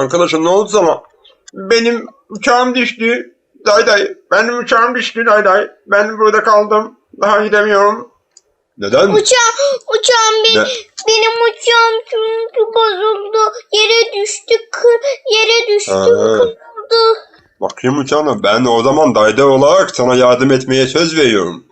Arkadaşım ne oldu sana? Benim uçağım düştü. Day day. Benim uçağım düştü day day. Ben burada kaldım. Daha gidemiyorum. Neden? Uçağım, uçağım bir, Ne? benim uçağım çünkü bozuldu. Yere düştü, kır, yere düştü, Ha. kırıldı. Bakayım uçağına. Ben o zaman dayda olarak sana yardım etmeye söz veriyorum.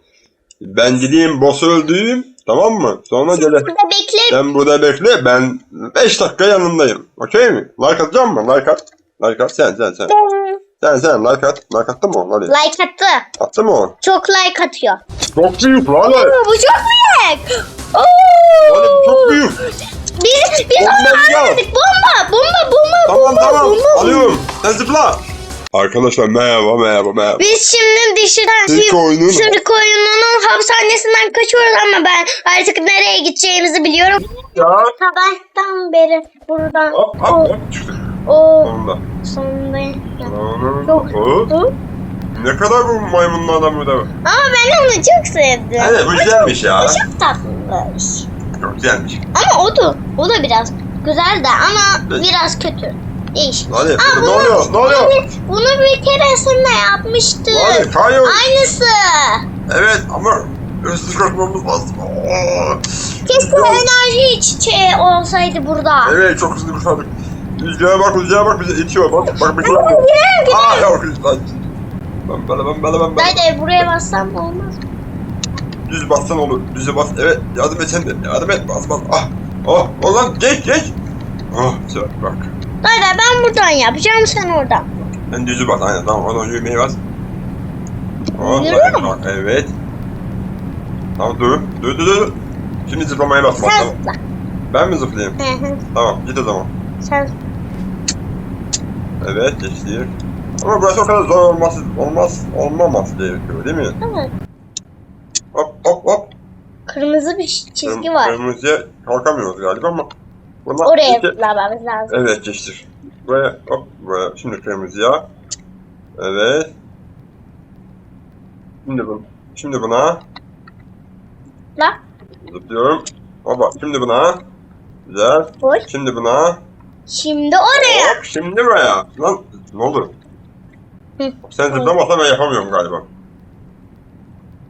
Ben gideyim boss'u öldüreyim. Tamam mı? Sonra gele. Burada bekle. Sen burada bekle. Ben 5 dakika yanındayım. Okey mi? Like atacak mısın? Like at. Like at. Sen sen sen. Sen sen like at. Like attın mı? Hadi. Like attı. Attın mı o? Çok like atıyor. Çok büyük. Oo, bu çok büyük. Oo. Bu çok büyük. Biz, biz Bomba onu yok. anladık. Bomba, bomba, bomba, Tamam bomba, tamam. bomba. Alıyorum. Sen zıpla. Arkadaşlar merhaba merhaba merhaba. Biz şimdi dışarıdan Sirk oyunun- Sirk oyununun hapishanesinden kaçıyoruz ama ben artık nereye gideceğimizi biliyorum. Ya. Sabahtan beri buradan Hop hop o, hop çıktık. o Sonunda. sonunda. Çok- Çok. Hı? Ne kadar bu maymunlu adam burada. Ama ben onu çok sevdim. Evet bu güzelmiş ya. O çok tatlıymış. Çok güzelmiş. Ama o da, o da biraz güzel de ama biraz kötü. Değişik. Hadi Aa, ne oluyor? Ne oluyor? Bunu, bunu bir keresinde yapmıştık. Hadi kayıyor. Aynısı. Evet ama hızlı koşmamız lazım. Oo. Keşke enerji çiçeği olsaydı burada. Evet çok hızlı koşardık. Rüzgara bak rüzgara bak bize itiyor bak bak bir şey gidelim. Aa yok lan. Ben böyle ben böyle ben böyle. Nerede buraya bassam olmaz. Düz bassan olur. Düze bas. Evet yardım et sen de. Yardım et bas bas. Ah. Oh. Oh lan geç geç. Oh güzel bak. Nerede ben buradan yapacağım sen oradan. Ben düzü bas aynen tamam oradan yürümeyi bas. Oh, Yürüyor mu? evet. Tamam dur. Dur dur dur. Şimdi zıplamaya bas. Sen tamam. zıpla. Ben mi zıplayayım? Hı hı. Tamam git o zaman. Sen Evet geçti. Ama burası o kadar zor olmaz, olmaz, olmaması gerekiyor değil mi? Evet. Hop hop hop. Kırmızı bir çizgi Kırm- var. Kırmızıya kalkamıyoruz galiba ama. Buna Oraya iki- zıplamamız lazım. Evet geçtir. Buraya hop buraya. Şimdi kırmızıya. Evet. Şimdi bu. Şimdi buna. La. Zıplıyorum. Hopa. Şimdi buna. Güzel. Koy. Şimdi buna. Şimdi oraya. Hop. Şimdi buraya. Lan ne oldu? Hı. Sen zıplamazsan ben yapamıyorum galiba.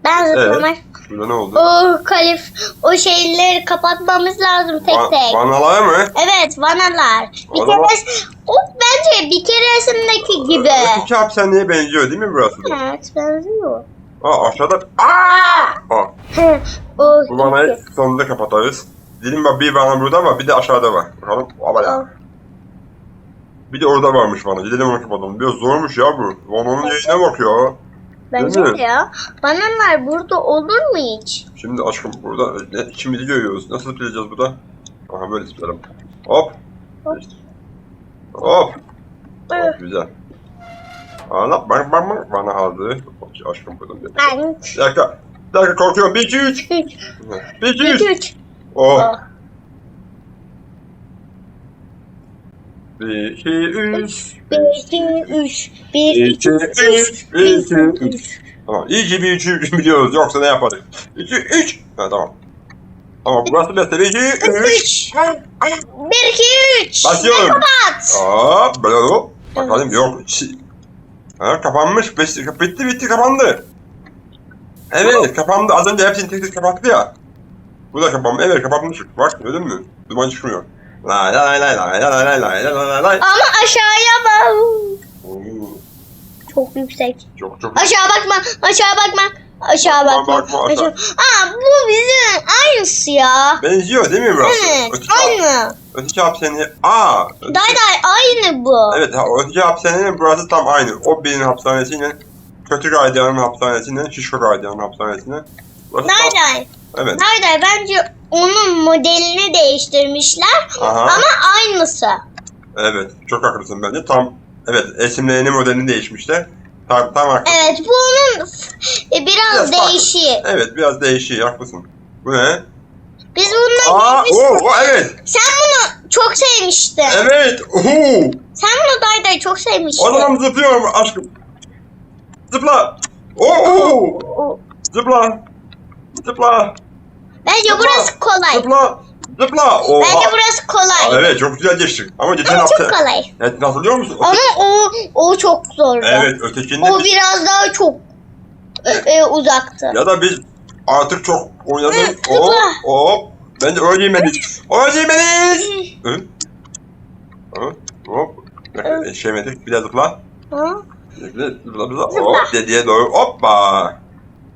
Ben zıplamak. Burada ne oldu? O kalif o şeyleri kapatmamız lazım tek Va- tek. Vanalar mı? Evet vanalar. Bir kere o bence bir keresindeki gibi. Öteki hapishaneye benziyor değil mi burası? Evet benziyor. Aa aşağıda. Aa! Aa, o bu vanayı sonunda kapatarız. Dilim var bir vana burada var bir de aşağıda var. Bakalım. Ama ya. Bir de orada varmış vana. Gidelim onu kapatalım. Biraz zormuş ya bu. Vananın yayına bakıyor. Bence de ya. Vanalar burada olur mu hiç? Şimdi aşkım burada ne, ikimizi görüyoruz. Nasıl zıplayacağız burada? Aha böyle zıplayalım. Hop. Hop. Hop. Evet. Hop güzel. Ana bak bak bak bana aldı. Aşkım buradan bir. Ben Bir dakika. Bir dakika korkuyorum. 1 2 3. 3, 1 2 2, 3. 3. Oh. 1 2 3. Bir, iki, üç. Bir, iki, üç. Bir, iki, üç. Bir, iki, üç. Tamam. İyi ki bir, iki, üç biliyoruz. Yoksa ne yaparız? İki, üç. Ha, tamam. Tamam burası mesela iki, üç. Bir, iki, üç. Başlıyorum. Kapat. Hop. Böyle o. Bakalım yok. Ha, kapanmış. Bitti bitti kapandı. Evet kapandı. Az önce hepsini tek tek kapattı ya. Bu da kapanmış. Evet kapanmış. Bak gördün mü? Duman çıkmıyor. Lay lay lay lay lay lay lay lay lay lay. Ama aşağıya bak. Çok yüksek. Çok çok. Aşağı bakma. Aşağı bakma. Aşağı Bakma, bakma. bakma, aşağı. Aa bu bizim aynısı ya. Benziyor değil mi burası? Evet. Öteki, Aynı. öteki hapishane... Aa! Öteki, Day day aynı bu. evet ha, öteki hapishanenin burası tam aynı. O birinin hapishanesiyle kötü gardiyanın hapishanesiyle şişko gardiyanın hapishanesiyle. Burası Day day. Evet. Day bence onun modelini değiştirmişler Aha. ama aynısı. Evet. Çok haklısın bence. Tam evet isimlerinin modelini değişmişler. Tam, tam haklısın. Evet bu onun e, biraz, Biraz farklı. değişiği. Evet biraz değişiyor haklısın. Bu ne? Biz bununla Aa, o, o evet. Sen bunu çok sevmiştin. Evet. Oho. Sen bunu day day çok sevmiştin. O zaman zıplıyorum aşkım. Zıpla. Oo. Zıpla. Zıpla. Bence Zıpla. burası kolay. Zıpla. Zıpla. Oha. Bence burası kolay. Aa, evet çok güzel geçtik. Ama geçen Ama çok hafta... kolay. Evet hatırlıyor musun? Ama o o çok zordu. Evet ötekinde O biraz daha çok e, e, uzaktı. Ya da biz artık çok oynadık. Hı, Hop hop. Bence öyle yemeliyiz. Öyle yemeliyiz. Hı? Hı? Hop. Yetişemedik. Bir de zıpla. Hı? Zıpla. Zıpla. Hop dediye doğru. Hoppa.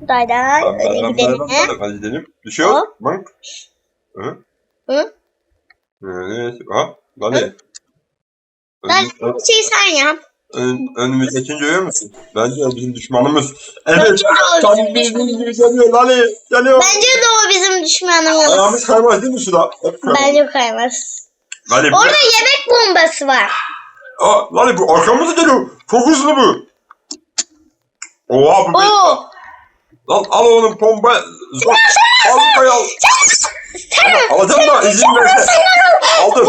Bam, öyle gidelim. Hadi gidelim. Düşüyoruz. Hop. Bak. Hı? Hı? Evet. Hop. Hadi. Ben bir şey sen yap. ön- önümüzdekini görüyor musun? Bence o bizim düşmanımız. Evet. Tam bizim gibi geliyor. Lali. Geliyor. Bence de o bizim düşmanımız. Ayağımız kaymaz değil mi suda? Bence kaymaz. Lali. Orada yemek bombası var. Aa, Lali bu arkamıza geliyor. Çok hızlı bu. Oha bu bir... Oo. Lan al oğlum pompa. Zor. Kay al. Ama Alacağım da izin verse. Aldım.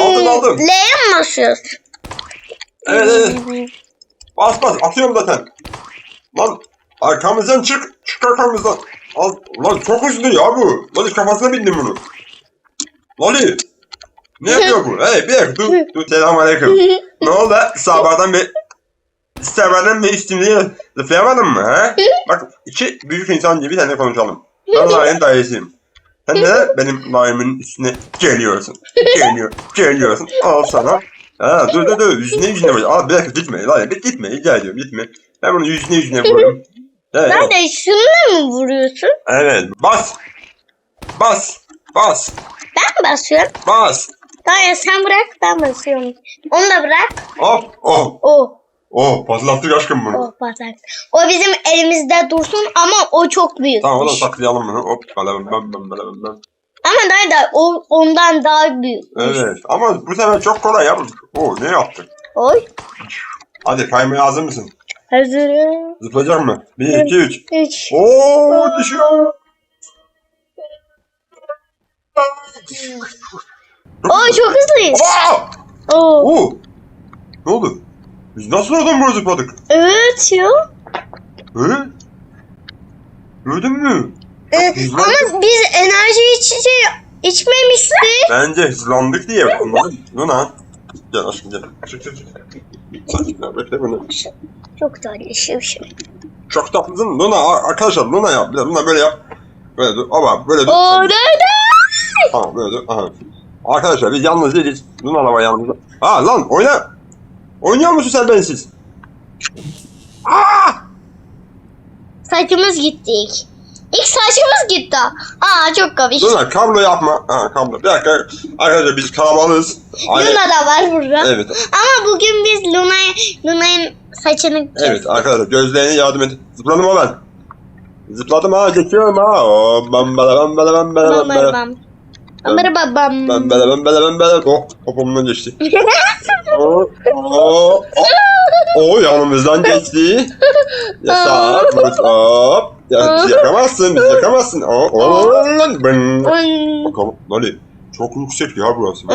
Aldım, aldım. L'ye mi basıyoruz? Evet evet. Bas bas atıyorum zaten. Lan arkamızdan çık. Çık arkamızdan. Al. Lan çok hızlı ya bu. Lali kafasına bindim bunu. Lali. Ne yapıyor bu? Hey bir dakika dur. Dur selam aleyküm. ne oldu? Sabahdan bir Sabahdan bir üstümde zıplayamadın mı he? Bak iki büyük insan gibi seninle konuşalım. Ben Lale'nin dayısıyım. Sen neden benim dayımın üstüne geliyorsun? Geliyor, geliyorsun. Al sana. Ha, dur dur dur yüzüne yüzüne vur. Al bir dakika gitme. Lale bir gitme rica ediyorum gitme. Ben bunu yüzüne yüzüne vuruyorum. Evet, Ben de şununla mı vuruyorsun? evet. Bas. Bas. Bas. Ben basıyorum? Bas. Daya sen bırak ben basıyorum. Onu da bırak. Hop. Oh. O. Oh. Patlattık aşkım bunu. O batak. O bizim elimizde dursun ama o çok büyük. Tamam o da saklayalım bunu. Hop. Bam bam bam bam bam. Ama da o ondan daha büyük. Evet ama bu sefer çok kolay ya. Oo ne yaptık? Oy. Hadi kaymaya hazır mısın? Hazırım. Zıplayacak mı? 1, 2, 3. Üç. Oo düşüyor. Oo çok hızlıyız. Aa! Oo. Oo! Ne oldu? Biz nasıl oradan buraya zıpladık? Evet ya. Hı? Gördün mü? Ee, ama biz enerji içeceği içmemiştik. Bence hızlandık diye. Anladın Luna. Gel aşkım gel. Çık çık çık. Sakin bekle bunu. Çok tatlı şey. Çok tatlısın Luna. Ar- Arkadaşlar Luna yap. Bir de Luna böyle yap. Böyle dur. Ama böyle dur. Oo dayı Tamam böyle dur. Aha. Arkadaşlar biz yalnız değiliz. Luna da var yanımızda. Ha lan oyna. Oynuyor musun sen bensiz? Aa! Saçımız gittik. İlk saçımız gitti. Aa çok komik. Luna kablo yapma. Ha kablo. Bir dakika. Arkadaşlar biz kalabalığız. Aile- Luna da var burada. Evet. Ama bugün biz Luna'ya Luna'nın saçını. Evet arkadaşlar gözlerine yardım et. Zıpladım ha ben. Zıpladım ha geçiyorum ha. Oo, bam bala bam bala bam bala bam Bam bala. bam. Bam bam bam. Bam bala bam bala bam bala. Oh popomdan geçti. Oo, oo, o yanımızdan geçti. Yasak. Hop. Ya, bizi yakamazsın, bizi yakamazsın. Oo, oo. Hmm. Bakalım. Nali. Çok yüksek ya burası.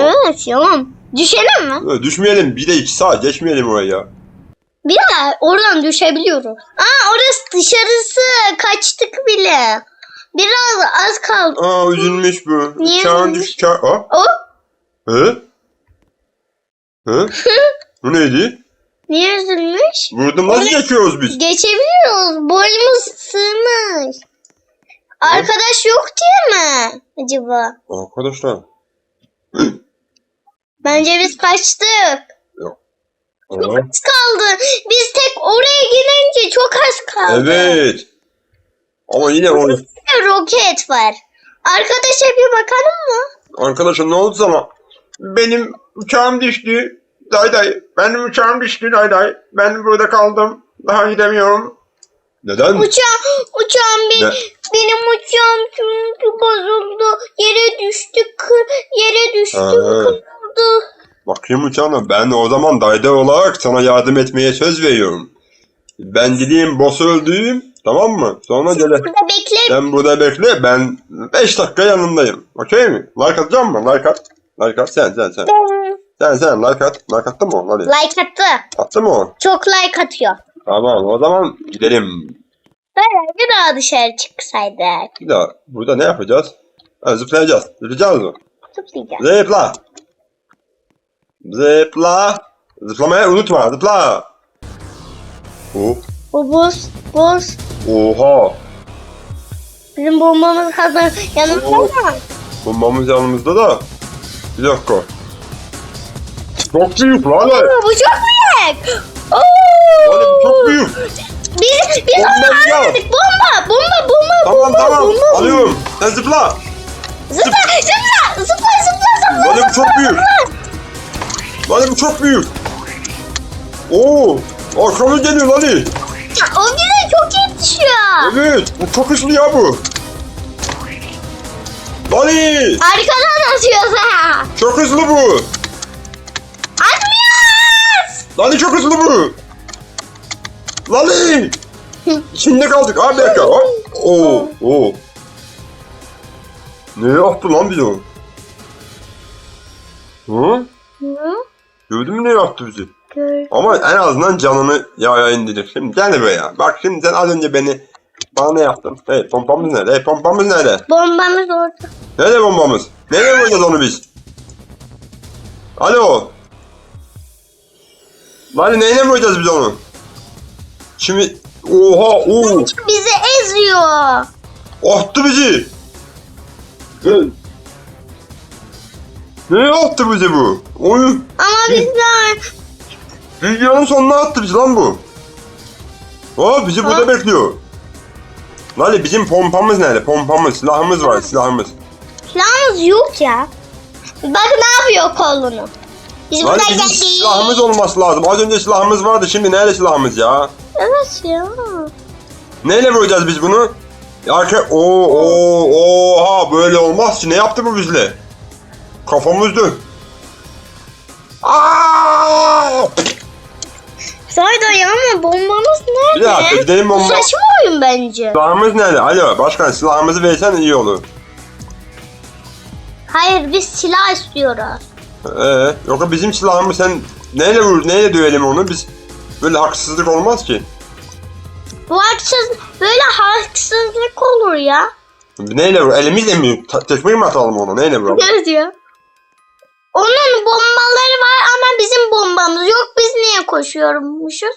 Yalan. Düşelim mi? Ee, Düşmeyelim. Bir de iki saat geçmeyelim oraya ya. Bir daha oradan düşebiliyoruz. Aa orası dışarısı. Kaçtık bile. Biraz az kaldı. Aa üzülmüş bu. Niye Çağın üzülmüş? düş. Çağ... Aa. O Hı? Bu neydi? niye üzülmüş? Buradan nasıl geçiyoruz biz? Geçebiliyoruz. Boyumuz sığmış. Arkadaş yok diye mi acaba? Arkadaşlar. Bence biz kaçtık. Aa, Az kaldı. Biz tek oraya gidince çok az kaldı. evet. Ama yine o... Bir roket var. Arkadaşa bir bakalım mı? Arkadaşlar ne oldu sana? Benim uçağım düştü. Day day. Benim uçağım düştü day day. Ben burada kaldım. Daha gidemiyorum. Neden? Uçağım, uçağım benim, Ne? benim uçağım çünkü bozuldu. Yere düştü, kır, yere düştü, Ha. kırıldı. Bakayım uçağına. Ben o zaman dayda olarak sana yardım etmeye söz veriyorum. Ben gideyim boss öldüğüm. Tamam mı? Sonra gele. Burada bekle. Sen burada bekle. Ben 5 dakika yanındayım. Okey mi? Like atacak mısın? Like at. Like at. Sen sen sen. Sen sen like at. Like attın mı? Hadi. Like attı. Attın mı o? Çok like atıyor. Tamam o zaman gidelim. Böyle bir daha dışarı çıksaydık. Bir daha burada ne yapacağız? Ha, zıplayacağız. Zıplayacağız mı? Zıplayacağız. Zıpla. Zıpla. Zıplamayı unutma. Zıpla. Hop. Bu buz, buz. Oha. Bizim bombamız hazır. Yanımızda mı? Bombamız yanımızda da. Bir dakika. Çok büyük. Oo, bu çok büyük. Oo. Bu çok büyük. Biz, biz Bomba onu ya. almadık. Bomba, bomba, bomba, Tamam bomba, tamam. bomba. Alıyorum. Sen zıpla. Zıpla, zıpla, zıpla, zıpla, zıpla. Hadi bu çok büyük. Hadi bu çok büyük. Oo. Arkamız geliyor hadi. O bize çok yetişiyor. Evet. Bu çok hızlı ya bu. Hadi. Arkadan atıyoruz ha. Çok hızlı bu. Lali çok hızlı bu. Lali. İçinde kaldık. Abi bir dakika. Hop. Oo. Oo. Nereye attı lan bizi o? Hı? Hı? Gördün mü nereye attı bizi? Gör. Ama en azından canını yaya indirir. Şimdi gel buraya. Bak şimdi sen az önce beni bana ne yaptın? Hey pompamız nerede? Hey pompamız nerede? Bombamız orada. Nerede bombamız? Nereye koyacağız onu biz? Alo. Lan neyine koyacağız biz onu? Şimdi oha oo Bizi eziyor. attı bizi. Ne? Attı bizi bu? Oyun Ama bizler videonun sonuna attı bizi lan bu. Aa bizi burada Ha? bekliyor. Lali bizim pompamız nerede? Pompamız, silahımız var, silahımız. silahımız yok ya. Bak ne yapıyor kolunu. Biz Lali burada bizim geldik. silahımız olması lazım. Az önce silahımız vardı, şimdi nerede silahımız ya? Evet ya. Neyle vuracağız biz bunu? Arka... Oo, oo, oha böyle olmaz ki. Ne yaptı bu bizle? Kafamız dön. Aa! Sayda ya ama bombamız nerede? Bir dakika gidelim Bu bomba. saçma oyun bence. Silahımız nerede? Alo başkan silahımızı versen iyi olur. Hayır biz silah istiyoruz. Ee, yoksa bizim silahımız sen neyle vur, neyle dövelim onu? Biz böyle haksızlık olmaz ki. Bu haksız böyle haksızlık olur ya. Neyle vur? Elimizle mi? Ta- tekmeyi mi atalım onu? Neyle vuralım? Ne diyor? Onun bombaları var ama bizim bombamız yok. Biz niye koşuyormuşuz?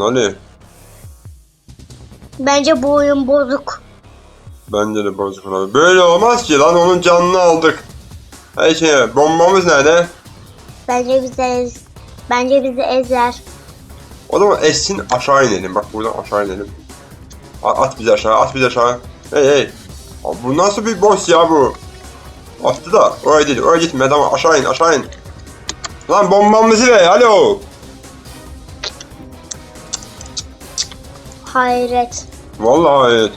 Ali Bence bu oyun bozuk. bence de bozuk abi. Böyle olmaz ki lan onun canını aldık. Her şey bombamız nerede? Bence bize ez, bence bizi ezer. O zaman Esin aşağı inelim. Bak buradan aşağı inelim. A- At bizi aşağı, at bizi aşağı. Hey hey. Abi bu nasıl bir boss ya bu? Attı da oraya değil, oraya gitme tamam aşağı in, aşağı in. Lan bombamızı ver, alo. Hayret. Vallahi evet.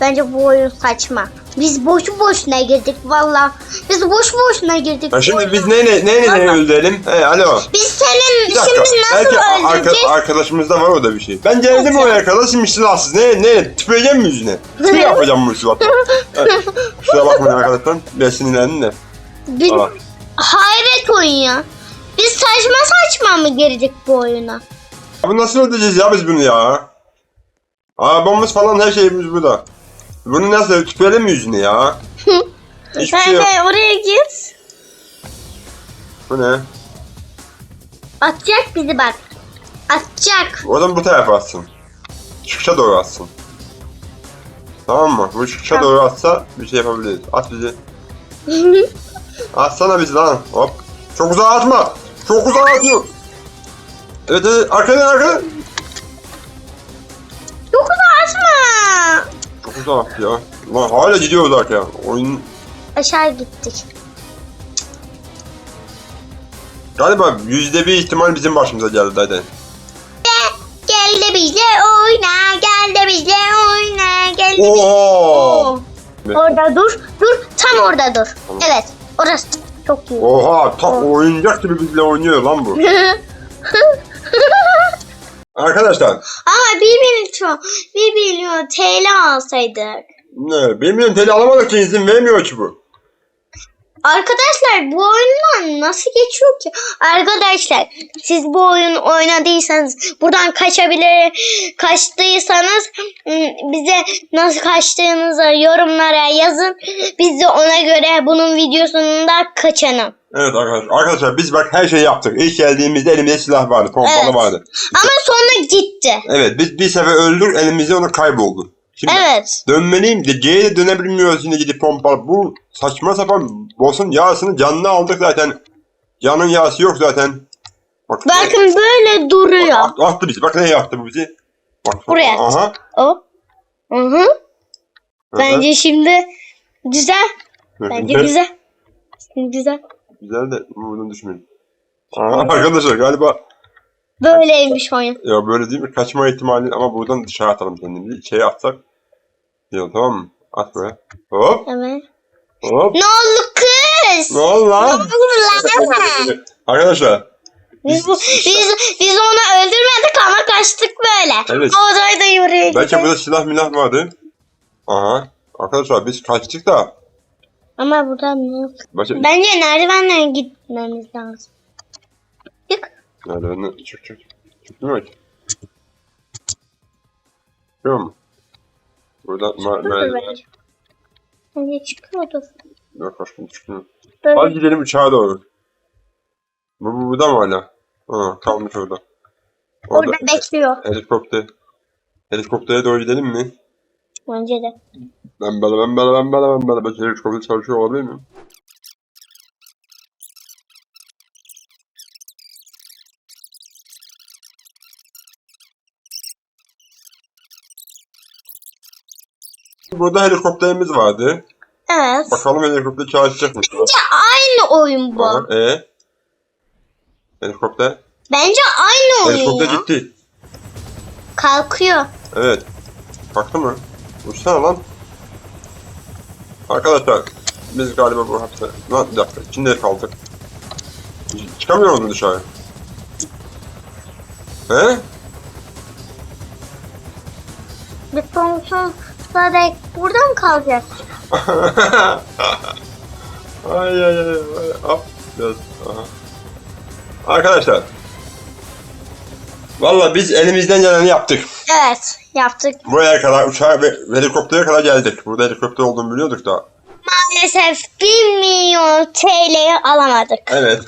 Bence bu oyun saçma. Biz boşu boşuna girdik valla. Biz boş boşuna girdik. Ya şimdi biz neyle, neyle Vallahi. öldürelim? Hey alo. Biz senin şimdi nasıl Belki arka, öldüreceğiz? arkadaşımızda var orada bir şey. Ben geldim Evet. oraya arkadaş şimdi silahsız. Ne, ne, tüpeceğim mi yüzüne? Tüp yapacağım bu silahla. Evet. Kusura bakmayın arkadaşlar. Ben sinirlendim de. Bir, Aa. hayret oyun ya. Biz saçma saçma mı girdik bu oyuna? Abi nasıl ödeyeceğiz ya biz bunu ya? Arabamız falan her şeyimiz burada. Bunu nasıl tüpelim mi yüzüne ya? Hiçbir Sen şey yok. de oraya git. Bu ne? Atacak bizi bak. Atacak. O zaman bu tarafa atsın. Çıkışa doğru atsın. Tamam mı? Bu çıkışa Tamam. doğru atsa bir şey yapabiliriz. At bizi. Atsana bizi lan. Hop. Çok uzağa atma. Çok uzağa atıyor. Evet evet arkadan arkadan. Attı ya. Lan hala gidiyoruz arkaya. Oyun Aşağı gittik. galiba yüzde bir ihtimal bizim başımıza geldi hadi. Gel de bizle oyna. Gel de bizle oyna. Gel de bizle. Oha! Orada dur. Dur. Tam orada dur. Tamam. Evet. Orası. Çok iyi. Oha! Tam oyuncak gibi bizle oynuyor lan bu. Arkadaşlar, Ama bir milyon, bir milyon TL alsaydık. ne, 1 milyon TL alamadık ki izin vermiyor ki bu. Arkadaşlar bu oyundan nasıl geçiyor ki? Arkadaşlar siz bu oyun oynadıysanız buradan kaçabilir kaçtıysanız ım, bize nasıl kaçtığınızı yorumlara yazın. Biz de ona göre bunun videosunu da kaçalım. Evet arkadaşlar. Arkadaşlar biz bak her şeyi yaptık. İlk geldiğimizde elimizde silah vardı. Pompalı Evet. vardı. Ama sonra gitti. Evet biz bir sefer öldük elimizde onu kayboldu. Şimdi Evet. dönmeliyim de C'ye de dönebilmiyoruz yine gidip pompalı. Bu saçma sapan boss'un yağsını canlı aldık zaten. Canın yağsı yok zaten. Bak, Bakın böyle duruyor. Attı, attı bizi. Bak ne yaptı bu bizi. Bak, Buraya attı. Aha. O. Hı hı. Bence şimdi güzel. Bence güzel. Şimdi güzel. Güzel de bunu düşünmeyin. Aha, arkadaşlar galiba Böyleymiş oyun. ya böyle değil mi? Kaçma ihtimali ama buradan dışarı atalım kendimizi. İçeri atsak. Ya tamam mı? At buraya. Hop Evet. hop. Ne oldu kız? Ne oldu lan? oldu lan? Arkadaşlar Biz, biz, biz onu öldürmedik ama kaçtık böyle. Evet. Odayda yürüyor. belki burada silah milah vardı. Aha. Arkadaşlar biz kaçtık da. Ama burada ne yok? Başka... Bence neredivenle gitmemiz lazım. Çık. Nereden? Çık çık. Çıkmıyor ki. Çıkıyor mu? Buradan ma Çıkıyordur merdiven. bence. Bence çıkıyordur. Yok aşkım çıkmıyor. Böyle. Hadi gidelim uçağa doğru. Bu, bu burada mı hala? Ha, kalmış orada. Orada bekliyor. helikopter. Helikoptere doğru gidelim mi? Bence de. Ben bala ben bala ben bala ben bala. Belki helikopter çalışıyor olabilir mi? Burada helikopterimiz vardı. Evet. Bakalım helikopter çalışacak mı? Bence aynı oyun bu. Aha, ee? Helikopter. Bence aynı oyun Helikopter ya. gitti. Kalkıyor. Evet. Kalktı mı? Uçsana lan. Arkadaşlar biz galiba bu hapse... Lan bir dakika içinde kaldık. Çıkamıyor musun dışarı? He? Biz sonsuza dek burada mı kalacak? ay ay ay ay. Hop. Biraz. Aha. Arkadaşlar. Valla biz elimizden geleni yaptık. Evet yaptık. Buraya kadar uçağa ve helikoptere kadar geldik. Burada helikopter olduğunu biliyorduk da. Maalesef 1 milyon TL'yi alamadık. Evet.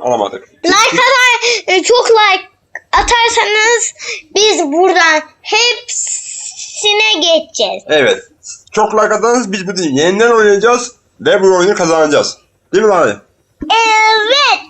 Alamadık. Like atar, e, çok like atarsanız biz buradan hepsine geçeceğiz. Evet. Çok like atarsanız biz bu yeniden oynayacağız ve bu oyunu kazanacağız. Değil mi lan? Evet.